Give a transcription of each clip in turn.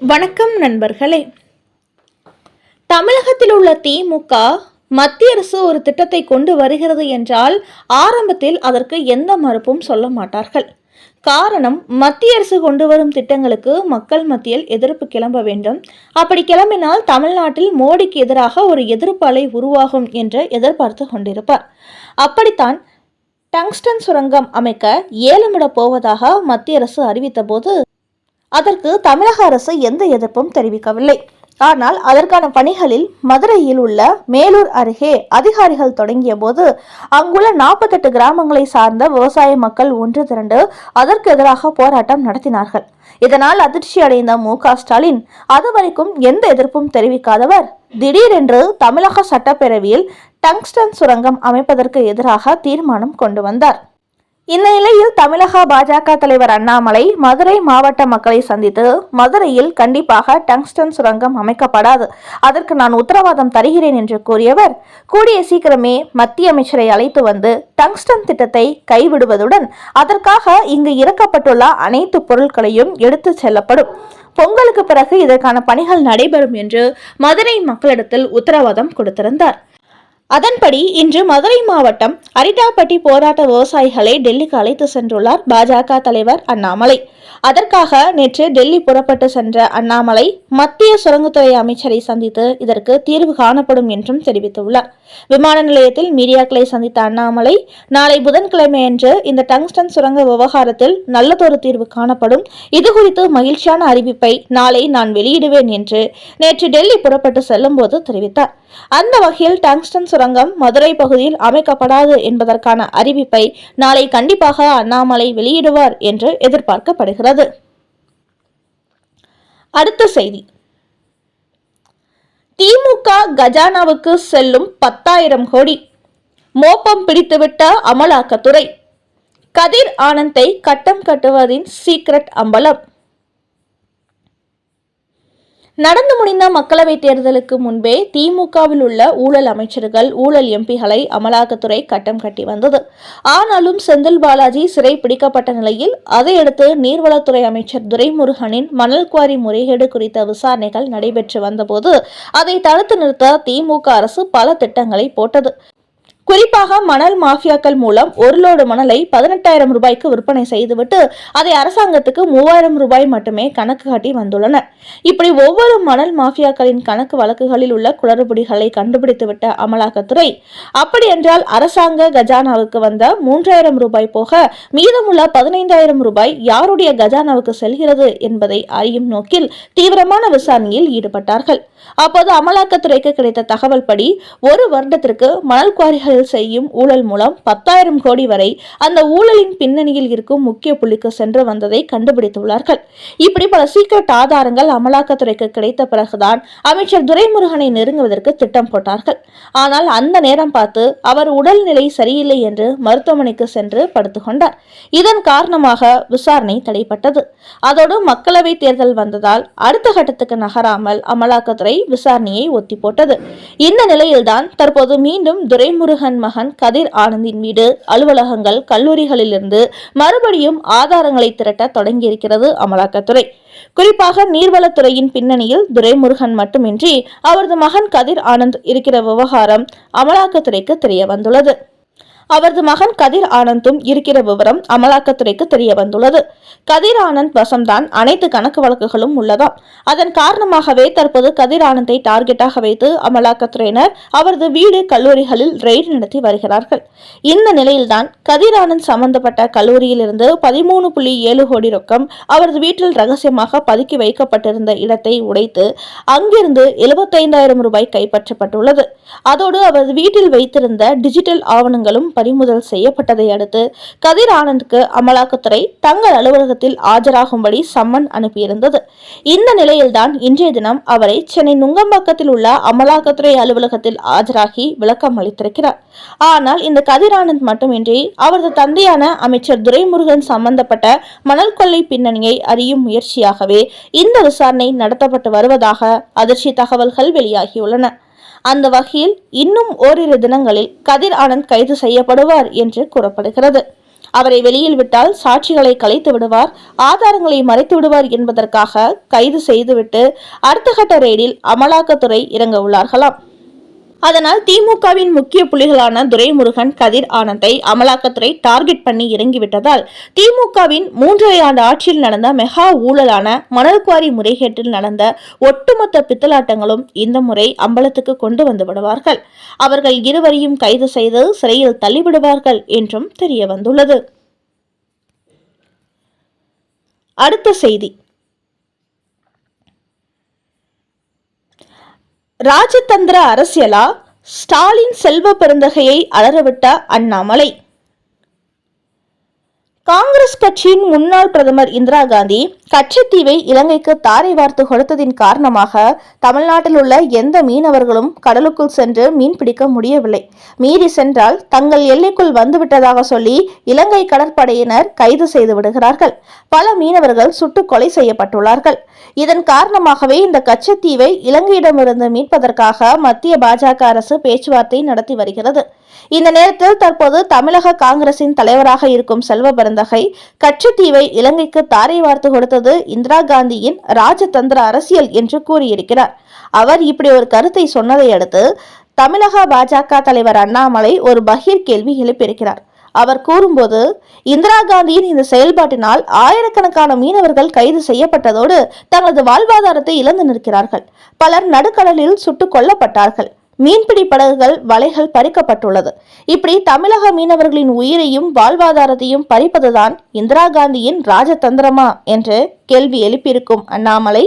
வணக்கம் நண்பர்களே. தமிழகத்தில் உள்ள திமுக மத்திய அரசு ஒரு திட்டத்தை கொண்டு வருகிறது என்றால் ஆரம்பத்தில் அதற்கு எந்த மறுப்பும் சொல்ல மாட்டார்கள். காரணம் மத்திய அரசு கொண்டு வரும் திட்டங்களுக்கு மக்கள் மத்தியில் எதிர்ப்பு கிளம்ப வேண்டும். அப்படி கிளம்பினால் தமிழ்நாட்டில் மோடிக்கு எதிராக ஒரு எதிர்ப்பு அலை உருவாகும் என்று எதிர்பார்த்து கொண்டிருப்பார். அப்படித்தான் டங்ஸ்டன் சுரங்கம் அமைக்க ஏலமிட போவதாக மத்திய அரசு அறிவித்தபோது அதற்கு தமிழக அரசு எந்த எதிர்ப்பும் தெரிவிக்கவில்லை. ஆனால் அதற்கான பணிகளில் மதுரையில் உள்ள மேலூர் அருகே அதிகாரிகள் தொடங்கிய போது அங்குள்ள நாற்பத்தெட்டு கிராமங்களை சார்ந்த விவசாய மக்கள் ஒன்று திரண்டு அதற்கு எதிராக போராட்டம் நடத்தினார்கள். இதனால் அதிர்ச்சி அடைந்த மு. க. ஸ்டாலின் அதுவரைக்கும் எந்த எதிர்ப்பும் தெரிவிக்காதவர். திடீரென்று தமிழக சட்டப்பேரவையில் டங்ஸ்டன் சுரங்கம் அமைப்பதற்கு எதிராக தீர்மானம் கொண்டு வந்தார். இந்நிலையில் தமிழக பாஜக தலைவர் அண்ணாமலை மதுரை மாவட்ட மக்களை சந்தித்து மதுரையில் கண்டிப்பாக டங்ஸ்டன் சுரங்கம் அமைக்கப்படாது. அதற்கு நான் உத்தரவாதம் தருகிறேன் என்று கூறியவர். கூடிய சீக்கிரமே மத்திய அமைச்சரை அழைத்து வந்து டங்ஸ்டன் திட்டத்தை கைவிடுவதுடன் அதற்காக இங்கு இறக்கப்பட்டுள்ள அனைத்து பொருட்களையும் எடுத்து செல்லப்படும். பொங்கலுக்கு பிறகு இதற்கான பணிகள் நடைபெறும் என்று மதுரை மக்களிடத்தில் உத்தரவாதம் கொடுத்திருந்தார். அதன்படி இன்று மதுரை மாவட்டம் அரிட்டாப்பட்டி போராட்ட விவசாயிகளை டெல்லிக்கு அழைத்து சென்றுள்ளார் பாஜக தலைவர் அண்ணாமலை. அதற்காக நேற்று டெல்லி புறப்பட்டு சென்ற அண்ணாமலை மத்திய சுரங்கத்துறை அமைச்சரை சந்தித்து இதற்கு தீர்வு காணப்படும் என்றும் தெரிவித்துள்ளார். விமான நிலையத்தில் மீடியாக்களை சந்தித்த அண்ணாமலை நாளை புதன்கிழமையன்று இந்த டங்ஸ்டன் சுரங்க விவகாரத்தில் நல்லதொரு தீர்வு காணப்படும். இதுகுறித்து மகிழ்ச்சியான அறிவிப்பை நாளை நான் வெளியிடுவேன் என்று நேற்று டெல்லி புறப்பட்டு செல்லும் போது தெரிவித்தார். அந்த வகையில் டங்ஸ்டன் சுரங்கம் மதுரை பகுதியில் அமைக்கப்படாது என்பதற்கான அறிவிப்பை நாளை கண்டிப்பாக அண்ணாமலை வெளியிடுவார் என்று எதிர்பார்க்கப்படுகிறது. அடுத்த செய்தி. திமுக கஜானாவுக்கு செல்லும் பத்தாயிரம் கோடி. மோப்பம் பிடித்துவிட்ட அமலாக்கத்துறை. கதிர் ஆனந்தை கட்டம் கட்டுவதின் சீக்ரெட் அம்பலம். நடந்து முடிந்த மக்களவைத் தேர்தலுக்கு முன்பே திமுகவில் உள்ள ஊழல் அமைச்சர்கள் ஊழல் எம்பிகளை அமலாக்கத்துறை கட்டம் கட்டி வந்தது. ஆனாலும் செந்தில் பாலாஜி சிறை பிடிக்கப்பட்ட நிலையில் அதையடுத்து நீர்வளத்துறை அமைச்சர் துரைமுருகனின் மணல் குவாரி முறைகேடு குறித்த விசாரணைகள் நடைபெற்று வந்தபோது அதை தடுத்து நிறுத்த திமுக அரசு பல திட்டங்களை போட்டது. குறிப்பாக மணல் மாஃபியாக்கள் மூலம் ஒரு லோடு மணலை பதினெட்டாயிரம் ரூபாய்க்கு விற்பனை செய்துவிட்டு அதை அரசாங்கத்துக்கு மூவாயிரம் ரூபாய் மட்டுமே கணக்கு காட்டி வந்துள்ளனர். இப்படி ஒவ்வொரு மணல் மாஃபியாக்களின் கணக்கு வழக்குகளில் உள்ள குளறுபடிகளை கண்டுபிடித்துவிட்ட அமலாக்கத்துறை அப்படியென்றால் அரசாங்க கஜானாவுக்கு வந்த மூன்றாயிரம் ரூபாய் போக மீதமுள்ள பதினைந்தாயிரம் ரூபாய் யாருடைய கஜானாவுக்கு செல்கிறது என்பதை அறியும் நோக்கில் தீவிரமான விசாரணையில் ஈடுபட்டார்கள். அப்போது அமலாக்கத்துறைக்கு கிடைத்த தகவல் படி ஒரு வருடத்திற்கு மணல் குவாரிகள் குவாரிகளில் செய்யும் ஊழல் மூலம் பத்தாயிரம் கோடி வரை அந்த ஊழலின் பின்னணியில் இருக்கும் முக்கிய புள்ளிக்கு சென்று வந்ததை கண்டுபிடித்துள்ளார்கள். இப்படி பல சீக்கிரட் ஆதாரங்கள் அமலாக்கத்துறைக்கு கிடைத்த பிறகுதான் அமைச்சர் துரைமுருகனை நெருங்குவதற்கு திட்டம் போட்டார்கள். ஆனால் அந்த நேரம் பார்த்து அவர் உடல்நிலை சரியில்லை என்று மருத்துவமனைக்கு சென்று படுத்துக்கொண்டார் இதன் காரணமாக விசாரணை தடைப்பட்டது அதோடு மக்களவை தேர்தல் வந்ததால் அடுத்த கட்டத்துக்கு நகராமல் அமலாக்கத்துறை விசாரணையை ஒத்தி போட்டது இந்த நிலையில்தான் தற்போது மீண்டும் துரைமுருகன் மகன் கதிர் ஆனந்தின் வீடு. அலுவலகங்கள் கல்லூரிகளிலிருந்து மறுபடியும் ஆதாரங்களை திரட்ட தொடங்கியிருக்கிறது அமலாக்கத்துறை. குறிப்பாக நீர்வளத்துறையின் பின்னணியில் துரைமுருகன் மட்டுமின்றி அவரது மகன் கதிர் ஆனந்த் இருக்கிற விவகாரம் அமலாக்கத்துறைக்கு தெரிய வந்துள்ளது. அவரது மகன் கதிர் ஆனந்தும் இருக்கிற விவரம் அமலாக்கத்துறைக்கு தெரிய வந்துள்ளது. கதிர் ஆனந்த் வசம்தான் அனைத்து கணக்கு வழக்குகளும் உள்ளதாம். அதன் காரணமாகவே தற்போது கதிர் ஆனந்தை டார்கெட்டாக வைத்து அமலாக்கத்துறையினர் அவரது வீடு கல்லூரிகளில் ரெய்டு நடத்தி வருகிறார்கள். இந்த நிலையில்தான் கதிர் ஆனந்த் சம்பந்தப்பட்ட கல்லூரியில் இருந்து பதிமூணு புள்ளி ஏழு கோடி ரொக்கம் அவரது வீட்டில் ரகசியமாக பதுக்கி வைக்கப்பட்டிருந்த இடத்தை உடைத்து அங்கிருந்து எழுபத்தைந்தாயிரம் ரூபாய் கைப்பற்றப்பட்டுள்ளது. அதோடு அவரது வீட்டில் வைத்திருந்த டிஜிட்டல் ஆவணங்களும் பறிமுதல் செய்யப்பட்டதை அடுத்து கதிர் ஆனந்துக்கு அமலாக்கத்துறை தங்கள் அலுவலகத்தில் ஆஜராகும்படி சம்மன் அனுப்பியிருந்தது. இந்த நிலையில்தான் இன்றைய தினம் அவரை சென்னை நுங்கம்பாக்கத்தில் உள்ள அமலாக்கத்துறை அலுவலகத்தில் ஆஜராகி விளக்கம் அளித்திருக்கிறார். ஆனால் இந்த கதிர் ஆனந்த் மட்டுமின்றி அவரது தந்தையான அமைச்சர் துரைமுருகன் சம்பந்தப்பட்ட மணல் கொள்ளை பின்னணியை அறியும் முயற்சியாகவே இந்த விசாரணை நடத்தப்பட்டு வருவதாக அதிர்ச்சி தகவல்கள் வெளியாகியுள்ளன. அந்த வகையில் இன்னும் ஓரிரு தினங்களில் கதிர் ஆனந்த் கைது செய்யப்படுவார் என்று கூறப்படுகிறது. அவரை வெளியில் விட்டால் சாட்சிகளை கலைத்து விடுவார் ஆதாரங்களை மறைத்து விடுவார் என்பதற்காக கைது செய்துவிட்டு அடுத்த கட்ட ரெய்டில் அமலாக்கத்துறை இறங்க உள்ளார்களாம். அதனால் திமுகவின் முக்கிய புலிகளான துரைமுருகன் கதிர் ஆனந்தை அமலாக்கத்துறை டார்கெட் பண்ணி இறங்கிவிட்டதால் திமுகவின் மூன்றரை ஆண்டு ஆட்சியில் நடந்த மெகா ஊழலான மணல் குவாரி முறைகேட்டில் நடந்த ஒட்டுமொத்த பித்தலாட்டங்களும் இந்த முறை அம்பலத்துக்கு கொண்டு வந்து விடுவார்கள். அவர்கள் இருவரையும் கைது செய்து சிறையில் தள்ளிவிடுவார்கள் என்றும் தெரிய வந்துள்ளது அடுத்த செய்தி. ராஜதந்திர அரசியலா? ஸ்டாலின் செல்வ பெருந்தகையை அலறவிட்ட அண்ணாமலை. காங்கிரஸ் கட்சியின் முன்னாள் பிரதமர் இந்திரா காந்தி கச்சத்தீவை இலங்கைக்கு தாரை வார்த்து கொடுத்ததின் காரணமாக தமிழ்நாட்டில் உள்ள எந்த மீனவர்களும் கடலுக்குள் சென்று மீன் பிடிக்க முடியவில்லை. மீறி சென்றால் தங்கள் எல்லைக்குள் வந்துவிட்டதாக சொல்லி இலங்கை கடற்படையினர் கைது செய்து விடுகிறார்கள். பல மீனவர்கள் சுட்டுக் கொலை செய்யப்பட்டுள்ளார்கள். இதன் காரணமாகவே இந்த கச்சத்தீவை இலங்கையிடமிருந்து மீட்பதற்காக மத்திய பாஜக அரசு பேச்சுவார்த்தை நடத்தி வருகிறது. இந்த நேரத்தில் தற்போது தமிழக காங்கிரசின் தலைவராக இருக்கும் செல்வபரந்த பெருந்தகை கச்சத்தீவை இலங்கைக்கு தாரை வார்த்து கொடுத்தது இந்திரா காந்தியின் ராஜதந்திர அரசியல் என்று கூறியிருக்கிறார். அவர் இப்படி ஒரு கருத்தை சொன்னதை அடுத்து தமிழக பாஜக தலைவர் அண்ணாமலை ஒரு பகீர் கேள்வி எழுப்பியிருக்கிறார். அவர் கூறும்போது இந்திரா காந்தியின் இந்த செயல்பாட்டினால் ஆயிரக்கணக்கான மீனவர்கள் கைது செய்யப்பட்டதோடு தங்களது வாழ்வாதாரத்தை இழந்து நிற்கிறார்கள். பலர் நடுக்கடலில் சுட்டுக் கொல்லப்பட்டார்கள். மீன்பிடி படகுகள் வலைகள் பறிக்கப்பட்டுள்ளது. இப்படி தமிழக மீனவர்களின் உயிரையும் வாழ்வாதாரத்தையும் பறிப்பதுதான் இந்திரா காந்தியின் ராஜதந்திரமா? என்று கேள்வி எழுப்பியிருக்கும் அண்ணாமலை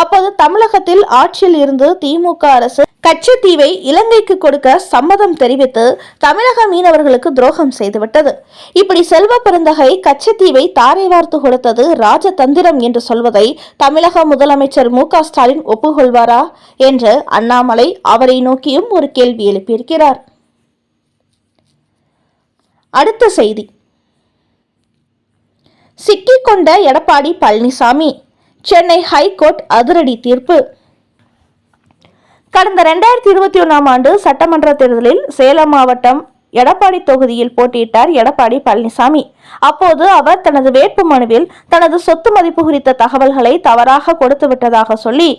அப்போது தமிழகத்தில் ஆட்சியில் இருந்து திமுக அரசு கச்சத்தீவை இலங்கைக்கு கொடுக்க சம்மதம் தெரிவித்து தமிழக மீனவர்களுக்கு துரோகம் செய்துவிட்டது. இப்படி செல்வ பெருந்தகை கச்சத்தீவை தாரை வார்த்து கொடுத்தது ராஜதந்திரம் என்று சொல்வதை தமிழக முதலமைச்சர் மு ஸ்டாலின் ஒப்புக்கொள்வாரா என்று அண்ணாமலை அவரை நோக்கியும் ஒரு கேள்வி எழுப்பியிருக்கிறார். அடுத்த செய்தி. சிக்கிக்கொண்ட எடப்பாடி பழனிசாமி சென்னை ஹைகோர்ட் அதிரடி தீர்ப்பு. கடந்த ரெண்டாயிரத்தி இருபத்தி ஒன்றாம் ஆண்டு சட்டமன்ற தேர்தலில் சேலம் மாவட்டம் எடப்பாடி தொகுதியில் போட்டியிட்டார் எடப்பாடி பழனிசாமி. அப்போது அவர் தனது வேட்பு மனுவில் தனது சொத்து மதிப்பு குறித்த தகவல்களை தவறாக கொடுத்து விட்டதாக சொல்லி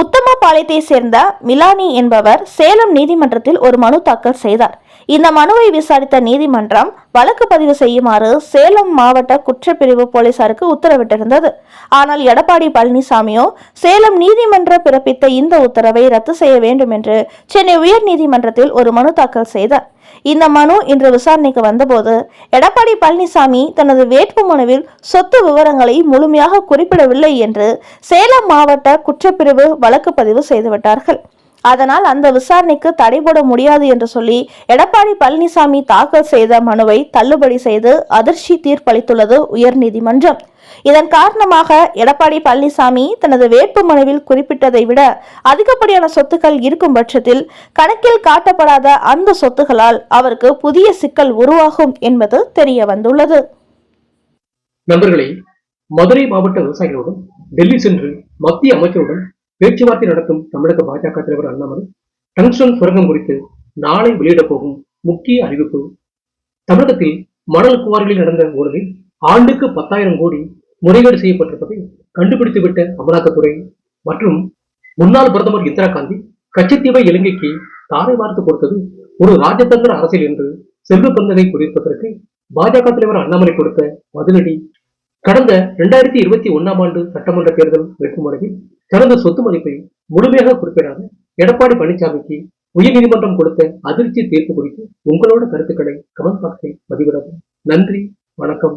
உத்தமபாளையத்தை சேர்ந்த மிலானி என்பவர் சேலம் நீதிமன்றத்தில் ஒரு மனு தாக்கல் செய்தார். இந்த மனுவை விசாரித்த நீதிமன்றம் வழக்கு பதிவு செய்யுமாறு சேலம் மாவட்ட குற்றப்பிரிவு போலீசாருக்கு உத்தரவிட்டிருந்தது. ஆனால் எடப்பாடி பழனிசாமியோ சேலம் நீதிமன்ற பிறப்பித்த இந்த உத்தரவை ரத்து செய்ய வேண்டும் என்று சென்னை உயர்நீதிமன்றத்தில் ஒரு மனு தாக்கல் செய்தார். இந்த மனு இன்று விசாரணைக்கு வந்தபோது எடப்பாடி பழனிசாமி தனது வேட்பு மனுவில் சொத்து விவரங்களை முழுமையாக குறிப்பிடவில்லை என்று சேலம் மாவட்ட குற்றப்பிரிவு வழக்கு பதிவு செய்துவிட்டார்கள். அதனால் அந்த விசாரணைக்கு தடை போட முடியாது என்று சொல்லி எடப்பாடி பழனிசாமி தாக்கல் செய்த மனுவை தள்ளுபடி செய்து அதிர்ச்சி தீர்ப்பளித்துள்ளது உயர்நீதிமன்றம். இதன் காரணமாக எடப்பாடி பழனிசாமி தனது வேட்பு மனுவில் குறிப்பிட்டதை விட அதிகப்படியான சொத்துக்கள் இருக்கும் பட்சத்தில் கணக்கில் காட்டப்படாத அந்த சொத்துகளால் அவருக்கு புதிய சிக்கல் உருவாகும் என்பது தெரிய வந்துள்ளது நண்பர்களே மதுரை மாவட்ட விவசாயிகளுடன் டெல்லி சென்று மத்திய அமைச்சருடன் பேச்சுவார்த்தை நடத்தும் தமிழக பாஜக தலைவர் அண்ணாமலை டங்ஸ்டன் சுரங்கம் குறித்து நாளை வெளியிடப் போகும் முக்கிய அறிவிப்பு. தமிழகத்தில் மணல் குவாரிகளில் நடந்த ஊழலில் ஆண்டுக்கு பத்தாயிரம் கோடி முறைகேடு செய்யப்பட்டிருப்பதை கண்டுபிடித்துவிட்ட அமலாக்கத்துறை மற்றும் முன்னாள் பிரதமர் இந்திரா காந்தி கச்சத்தீவை இலங்கைக்கு தாரை வார்த்து கொடுத்தது ஒரு ராஜதந்திர அரசியல் என்று செல்வ பந்தகை கூறியிருப்பதற்கு பாஜக தலைவர் அண்ணாமலை கொடுத்த பதிலடி. கடந்த இரண்டாயிரத்தி இருபத்தி ஒன்னாம் ஆண்டு சட்டமன்ற தேர்தல் வேட்புமனுவில் தனது சொத்து மதிப்பை முழுமையாக குறிப்பிடாத எடப்பாடி பழனிசாமிக்கு உயர்நீதிமன்றம் கொடுத்த அதிர்ச்சி தீர்ப்பு குறித்து உங்களோட கருத்துக்களை கமெண்ட் பாக்ஸில் பதிவிடவும். நன்றி வணக்கம்.